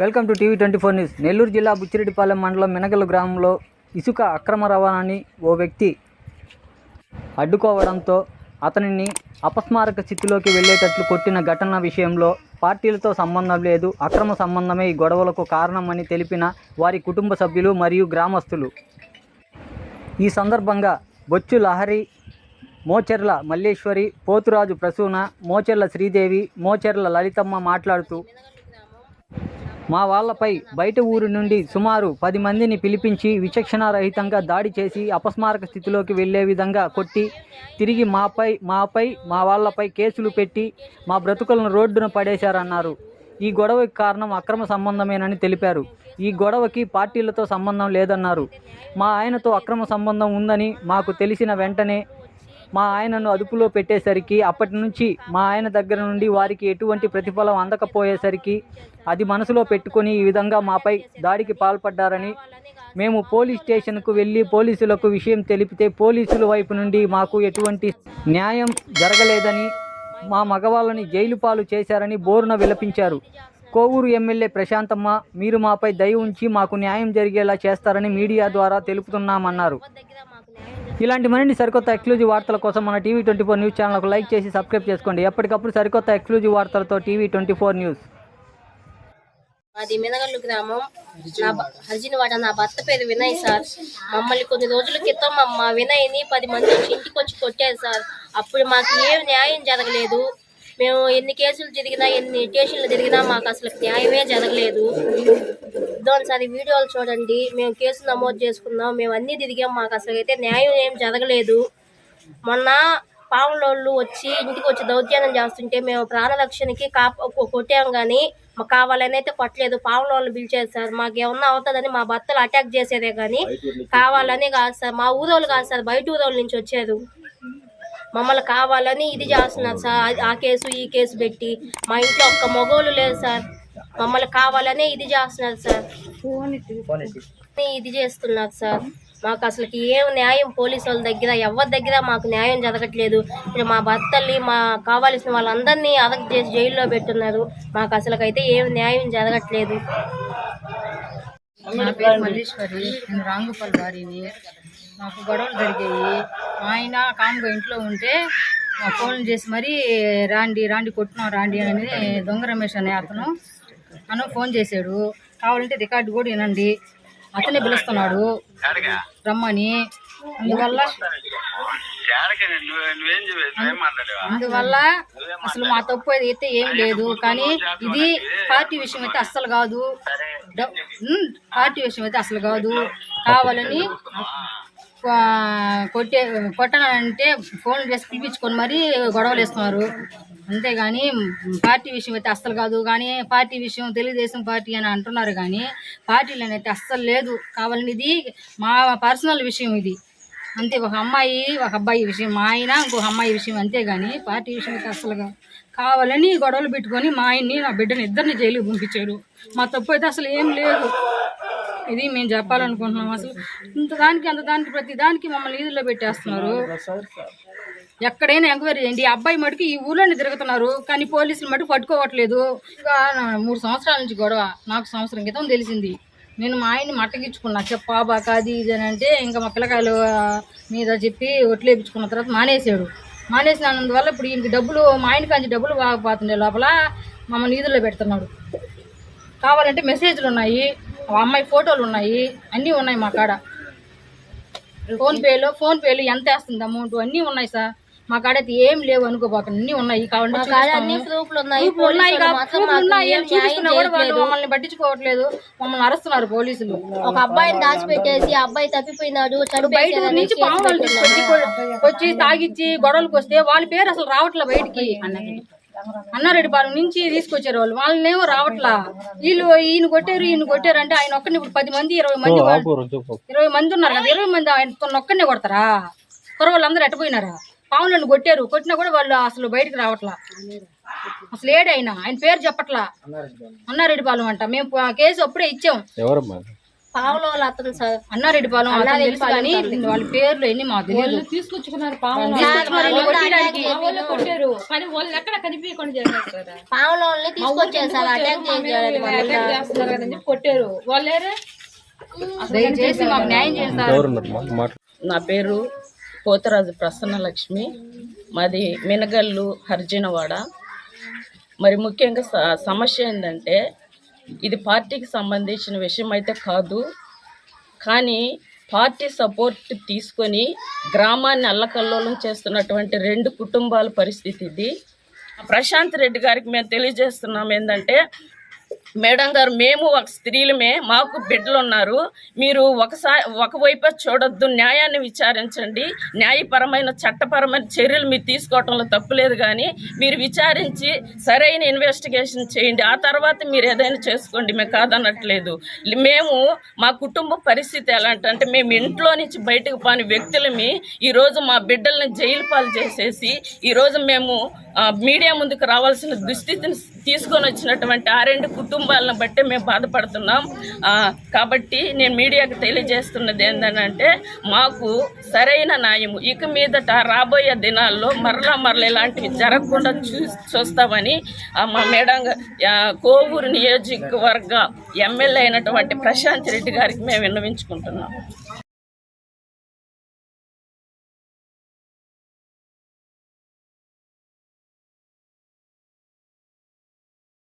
Welcome to TV twenty four news. Nellore జిల్లా బుచ్చిరెడ్డిపాలెం మండలం మినగల గ్రామంలో ఇసుక అక్రమ రవాణాని ఓ వ్యక్తి అడ్డుకోవడంతో అతనిని అపస్మారక స్థితిలోకి వెళ్ళేటట్లు కొట్టిన ఘటన విషయంలో పార్టీలతో సంబంధం లేదు అక్రమ సంబంధమే ఈ గొడవలకు కారణమని తెలిపిన వారి కుటుంబ సభ్యులు మరియు గ్రామస్తులు. ఈ సందర్భంగా బొచ్చు లహరి మోచెర్ల మల్లేశ్వరి పోతురాజు ప్రసూన మోచెర్ల శ్రీదేవి మోచెర్ల లలితమ్మ మాట్లాడుతూ మా వాళ్ళపై బయట ఊరు నుండి సుమారు పది మందిని పిలిపించి విచక్షణారహితంగా దాడి చేసి అపస్మారక స్థితిలోకి వెళ్ళే విధంగా కొట్టి తిరిగి మాపై మాపై మా వాళ్ళపై కేసులు పెట్టి మా బ్రతుకులను రోడ్డున పడేశారన్నారు. ఈ గొడవకి కారణం అక్రమ సంబంధమేనని తెలిపారు. ఈ గొడవకి పార్టీలతో సంబంధం లేదన్నారు. మా ఆయనతో అక్రమ సంబంధం ఉందని మాకు తెలిసిన వెంటనే మా ఆయనను అదుపులో పెట్టేసరికి అప్పటి నుంచి మా ఆయన దగ్గర నుండి వారికి ఎటువంటి ప్రతిఫలం అందకపోయేసరికి అది మనసులో పెట్టుకొని ఈ విధంగా మాపై దాడికి పాల్పడ్డారని మేము పోలీస్ స్టేషన్కు వెళ్ళి పోలీసులకు విషయం తెలిపితే పోలీసుల వైపు నుండి మాకు ఎటువంటి న్యాయం జరగలేదని మా మగవాళ్ళని జైలు పాలు చేశారని బోరున విలపించారు. కోవూరు ఎమ్మెల్యే ప్రశాంతమ్మ మీరు మాపై దయ ఉంచి మాకు న్యాయం జరిగేలా చేస్తారని మీడియా ద్వారా తెలుపుతున్నామన్నారు. ఇలాంటి మరిన్ని సరికొత్త ఎక్స్క్లూజివ్ వార్తల కోసం మన టీవీ ట్వంటీ ఫోర్ న్యూస్ ఛానల్కు లైక్ చేసి సబ్స్క్రైబ్ చేసుకోండి. ఎప్పటికప్పుడు సరికొత్త ఎక్స్క్లూజివ్ వార్తలతో టీవీ ట్వంటీ ఫోర్ న్యూస్. మాది మినగల్లు గ్రామం. నా భ- వాడ నా భర్త పేరు వినయ్ సార్. మమ్మల్ని కొన్ని రోజుల క్రితం మా- మా వినయ్ని పది మంది వచ్చి ఇంటికి వచ్చి కొట్టారు సార్. అప్పుడు మాకు ఏం న్యాయం జరగలేదు. మేము ఎన్ని కేసులు జరిగినా ఎన్ని స్టేషన్లు తిరిగినా మాకు అసలు న్యాయమే జరగలేదు. ఇదోని సార్ ఈ వీడియోలు చూడండి. మేము కేసు నమోదు చేసుకున్నాం. మేము అన్నీ తిరిగాం. మాకు అసలు అయితే న్యాయం ఏం జరగలేదు. మొన్న పాములోళ్ళు వచ్చి ఇంటికి వచ్చి దౌర్జన్యం చేస్తుంటే మేము ప్రాణరక్షణకి కొ- కొట్టాం కానీ మాకు కావాలని అయితే కొట్టలేదు. పాములోళ్ళు పిలిచారు సార్ మాకు ఏమన్నా అవుతుందని మా భర్తలు అటాక్ చేసేదే కానీ కావాలని కాదు సార్. మా ఊరోళ్ళు కాదు సార్. బయట ఊరోళ్ళ నుంచి వచ్చారు. మమ్మల్ని కావాలని ఇది చేస్తున్నారు సార్. ఆ కేసు ఈ కేసు పెట్టి మా ఇంట్లో ఒక్క మగోళ్ళు లేదు సార్. మమ్మల్ని కావాలనే ఇది చేస్తున్నారు సార్. ఇది చేస్తున్నారు సార్. మాకు అసలుకి ఏం న్యాయం? పోలీసు వాళ్ళ దగ్గర ఎవరి దగ్గర మాకు న్యాయం జరగట్లేదు. ఇప్పుడు మా భర్తల్ని మా కావాల్సిన వాళ్ళందరినీ అరెస్ట్ చేసి జైల్లో పెట్టున్నారు. మాకు అసలుకైతే ఏం న్యాయం జరగట్లేదు. నా పేరు మల్లీశ్వరి. నేను రాంగుపల్లి వారిని. మాకు గొడవలు జరిగాయి. ఆయన కామ్గా ఇంట్లో ఉంటే ఫోన్ చేసి మరీ రాండి రాండి కొట్టినాం రాండి అని దొంగ రమేష్ అనే అతను. అను ఫోన్ చేశాడు. కావాలంటే రికార్డు కూడా వినండి. అతనే పిలుస్తున్నాడు. రమ్మని. అందువల్ల అందువల్ల అసలు మా తప్పు అయితే ఏం లేదు. కానీ ఇది పార్టీ విషయం అయితే అస్సలు కాదు. పార్టీ విషయం అయితే అసలు కాదు. కావాలని కొట్టే కొట్టాలంటే ఫోన్ చేసి పిలిపించుకొని మరీ గొడవలు వేస్తున్నారు అంతేగాని పార్టీ విషయం అయితే అస్సలు కాదు. కానీ పార్టీ విషయం తెలుగుదేశం పార్టీ అని అంటున్నారు కానీ పార్టీలు అయితే అస్సలు లేదు. కావాలని ఇది మా పర్సనల్ విషయం ఇది. అంతే ఒక అమ్మాయి ఒక అబ్బాయి విషయం మా ఆయన ఇంకొక అమ్మాయి విషయం అంతేగాని పార్టీ విషయం అయితే అస్సలు కాదు. కావాలని గొడవలు పెట్టుకొని మా ఆయన్ని నా బిడ్డని ఇద్దరిని జైలుకి పంపించారు. మా తప్పు అయితే అసలు ఏం లేదు. ఇది మేము చెప్పాలనుకుంటున్నాం అసలు. ఇంత దానికి అంత దానికి ప్రతి దానికి మమ్మల్ని వీధుల్లో పెట్టేస్తున్నారు. ఎక్కడైనా ఎంక్వైరీ చేయండి. ఈ అబ్బాయి మటుకు ఈ ఊర్లోనే తిరుగుతున్నారు. కానీ పోలీసులు మటుకు పట్టుకోవట్లేదు. ఇంకా మూడు సంవత్సరాల నుంచి గొడవ. నాకు సంవత్సరం క్రితం తెలిసింది. నేను మా ఆయన్ని మట్టగించుకున్నా. చెప్పాబా కాది ఇది అని అంటే ఇంకా మా పిల్లకాయలు మీద చెప్పి ఒట్లేపించుకున్న తర్వాత మానేసాడు మానేసినందువల్ల ఇప్పుడు ఇంక డబ్బులు మా ఆయన కాంచి డబ్బులు బాగపోతుండే లోపల మమ్మల్ని వీధుల్లో పెడుతున్నాడు. కావాలంటే మెసేజ్లు ఉన్నాయి. అమ్మాయి ఫోటోలు ఉన్నాయి. అన్నీ ఉన్నాయి మా కాడ. ఫోన్ పేలో ఫోన్ పేలో ఎంత వేస్తుంది అమౌంట్? అన్నీ ఉన్నాయి సార్. మా కాడ అయితే ఏం లేవు అనుకోబాకండి అన్నీ ఉన్నాయి. మమ్మల్ని పట్టించుకోవట్లేదు. మమ్మల్ని అరుస్తున్నారు పోలీసులు. ఒక అబ్బాయిని దాచిపెట్టేసి అబ్బాయి తప్పిపోయినాడు బయట నుంచి వచ్చి తాగిచ్చి గొడవలకు వస్తే వాళ్ళ పేరు అసలు రావట్లే బయటికి. అన్నారెడ్డిపాలెం నుంచి తీసుకొచ్చారు వాళ్ళు. వాళ్ళనేమో రావట్లా. వీళ్ళు ఈయన కొట్టారు ఈయన కొట్టారు అంటే ఆయన ఒక్కరిని ఇప్పుడు పది మంది ఇరవై మంది వాళ్ళు- ఇరవై మంది ఉన్నారు కదా ఇరవై మంది ఆయన ఒక్కరినే కొడతారా? కుర్ర వాళ్ళందరూ ఎట్టపోయినారా పాములను కొట్టారు కొట్టినా కూడా వాళ్ళు అసలు బయటికి రావట్లా. అసలు ఏడైనా ఆయన? పేరు చెప్పట్లా. అన్నారెడ్డిపాలెం అంట. మేము ఆ కేసు అప్పుడే ఇచ్చాం. పావులో వాళ్ళ అతను అన్నారెడ్డి పాలెం తెలుసు కానీ వాళ్ళ పేర్లు ఎన్ని మాకు తెలియదు తీసుకొచ్చుకున్నారు పావులు తీసుకొచ్చుకున్నారు వీళ్ళు కొట్టడానికి. వాళ్ళు కొట్టారు. కానీ వాళ్ళు ఎక్కడ కనిపించకుండా చేశారు పావులో వాళ్ళని తీసుకొచ్చారు సార్ అటాక్ కొట్టారు? వాళ్ళేరే దయచేసి మాకు న్యాయం చేస్తారు నా పేరు పోతరాజు ప్రసన్నలక్ష్మి మాది మినగల్లు హర్జనవాడ. మరి ముఖ్యంగా సమస్య ఏంటంటే ఇది పార్టీకి సంబంధించిన విషయం అయితే కాదు. కానీ పార్టీ సపోర్ట్ తీసుకొని గ్రామాన్ని అల్లకల్లోలం చేస్తున్నటువంటి రెండు కుటుంబాల పరిస్థితి ఇది. ప్రశాంత్ రెడ్డి గారికి మేము తెలియజేస్తున్నాం ఏంటంటే మేడం గారు మేము ఒక స్త్రీలమే మాకు బిడ్డలు ఉన్నారు మీరు ఒకసారి ఒకవైపు చూడొద్దు న్యాయాన్ని విచారించండి. న్యాయపరమైన చట్టపరమైన చర్యలు మీరు తీసుకోవటంలో తప్పులేదు కానీ మీరు విచారించి సరైన ఇన్వెస్టిగేషన్ చేయండి. ఆ తర్వాత మీరు ఏదైనా చేసుకోండి మేము కాదనట్లేదు. మేము మా కుటుంబ పరిస్థితి ఎలాంటి మేము ఇంట్లో నుంచి బయటకు పాని వ్యక్తులమి. ఈరోజు మా బిడ్డల్ని జైలు పాలు చేసేసి ఈరోజు మేము మీడియా ముందుకు రావాల్సిన దుస్థితిని తీసుకొని వచ్చినటువంటి ఆ రెండు కుటుంబాలను బట్టి మేము బాధపడుతున్నాం. కాబట్టి నేను మీడియాకు తెలియజేస్తున్నది ఏంటంటే మాకు సరైన న్యాయం ఇక మీదట రాబోయే దినాల్లో మరలా మరల ఇలాంటివి జరగకుండా చూ చూస్తామని మా మేడం కోవూరు నియోజకవర్గ ఎమ్మెల్యే అయినటువంటి ప్రశాంత్ రెడ్డి గారికి మేము విన్నవించుకుంటున్నాం.